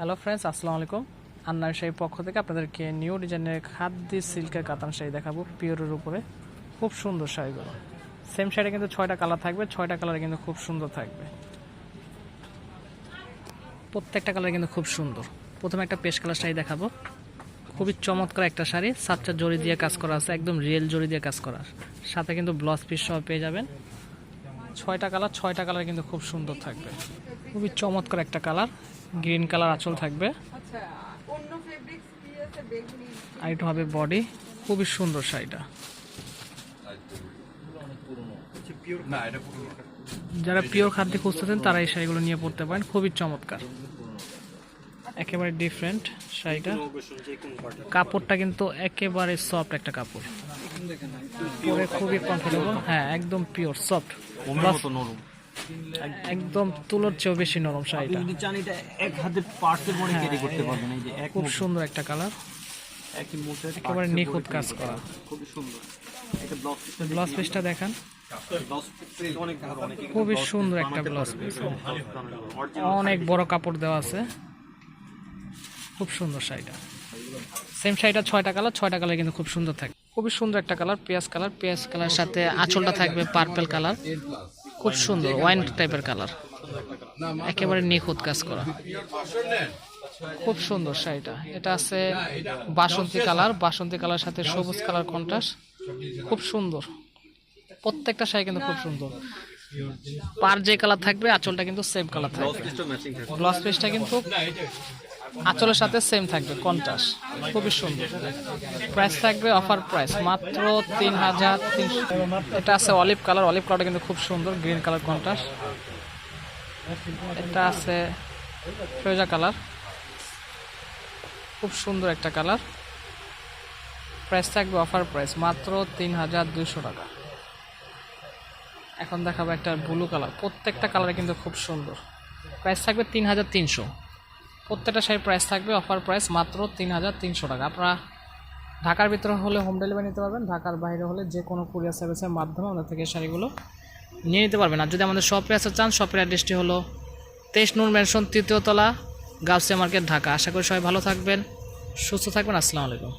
Hello friends আসসালামু আলাইকুম আন্নার শাড়ির পক্ষ থেকে আপনাদেরকে নিউ ডিজাইনের খাদ্যি সিল্কের কাতান শাড়ি দেখাবো পিওরের উপরে। খুব সুন্দর শাড়িগুলো। সেম শাড়ি কিন্তু ছয়টা কালার থাকবে, ছয়টা কালার কিন্তু খুব সুন্দর থাকবে। প্রত্যেকটা কালার কিন্তু খুব সুন্দর। প্রথমে একটা পেশ কালার শাড়ি দেখাবো। খুবই চমৎকার একটা শাড়ি, সাতটা জড়ি দিয়ে কাজ করা আছে, একদম রিয়েল জড়ি দিয়ে কাজ করা। সাথে কিন্তু ব্লাউজ পিস সহ পেয়ে যাবেন। ছয়টা কালার ছয়টা কালার কিন্তু খুব সুন্দর থাকবে। খুবই চমৎকার একটা কালার গ্রিন কালার আঁচল থাকবে। আর এটা হবে বডি খুবই সুন্দর শাড়িটা। যারা পিওর খাদ্য খুঁজতেছেন তারা এই শাড়িগুলো নিয়ে পড়তে পারেন খুবই চমৎকার। একেবারে ডিফারেন্ট শাড়িটা। কাপড়টা কিন্তু একেবারে সফট একটা কাপড়। পরে খুবই কমফোর্টেবল হ্যাঁ একদম পিওর সফট একদম তুলোর চেয়েও বেশি নরম শাড়িটা। যদি চান এটা এক হাতে পার্সেল মনে ক্যারি করতে পারবেন এই যে খুব সুন্দর একটা কালার একই মুঠে একেবারে নিখুঁত কাজ করা। খুবই সুন্দর। এটা ব্লাউজ পিসটা ব্লাউজ পিসটা দেখান। খুবই সুন্দর একটা ব্লাউজ পিস অনেক বড় কাপড় দেওয়া আছে। খুব সুন্দর শাড়িটা। সেম শাড়িটা ছয়টা কালার ছয়টা কালার কিন্তু খুব সুন্দর থাকে। খুবই সুন্দর একটা কালার, পেঁয়াজ কালার। পেঁয়াজ কালার সাথে আঁচলটা থাকবে পার্পেল কালার। খুব সুন্দর ওয়াইন টাইপের কালার। একেবারে নিখুঁত কাজ করা। খুব সুন্দর শাড়িটা। এটা আছে বাসন্তী কালার। বাসন্তী কালার সাথে সবুজ কালার কন্ট্রাস্ট খুব সুন্দর। প্রত্যেকটা শাড়ি কিন্তু খুব সুন্দর। পার যে কালার থাকবে, আঁচলটা কিন্তু সেম কালার থাকবে। ব্লাউজ পিসটা কিন্তু আঁচলের সাথে সেম থাকবে কন্ট্রাস্ট খুবই সুন্দর। প্রাইস থাকবে অফার প্রাইস মাত্র তিন হাজার তিনশো। এটা আছে অলিভ কালার অলিভ কালারটা কিন্তু খুব সুন্দর গ্রিন কালার কন্ট্রাস্ট এটা আছে ফেজা কালার খুব সুন্দর একটা কালার প্রাইস থাকবে অফার প্রাইস মাত্র তিন হাজার দুশো টাকা। এখন দেখাবো একটা ব্লু কালার প্রত্যেকটা কালারে কিন্তু খুব সুন্দর। প্রাইস থাকবে তিন হাজার তিনশো। প্রত্যেকটা শাড়ির প্রাইস থাকবে অফার প্রাইস মাত্র তিন হাজার তিনশো টাকা। আপনারা ঢাকার ভিতরে হলে হোম ডেলিভারি নিতে পারবেন, ঢাকার বাইরে হলে যে কোনো কুরিয়ার সার্ভিসের মাধ্যমে আমাদের থেকে শাড়িগুলো নিয়ে নিতে পারবেন। আর যদি আমাদের শপে আসতে চান শপের অ্যাড্রেসটি হলো তেইশ নূর ম্যানশন তৃতীয়তলা, গাউসিয়া মার্কেট ঢাকা। আশা করি সবাই ভালো থাকবেন, সুস্থ থাকবেন। আসসালামু আলাইকুম।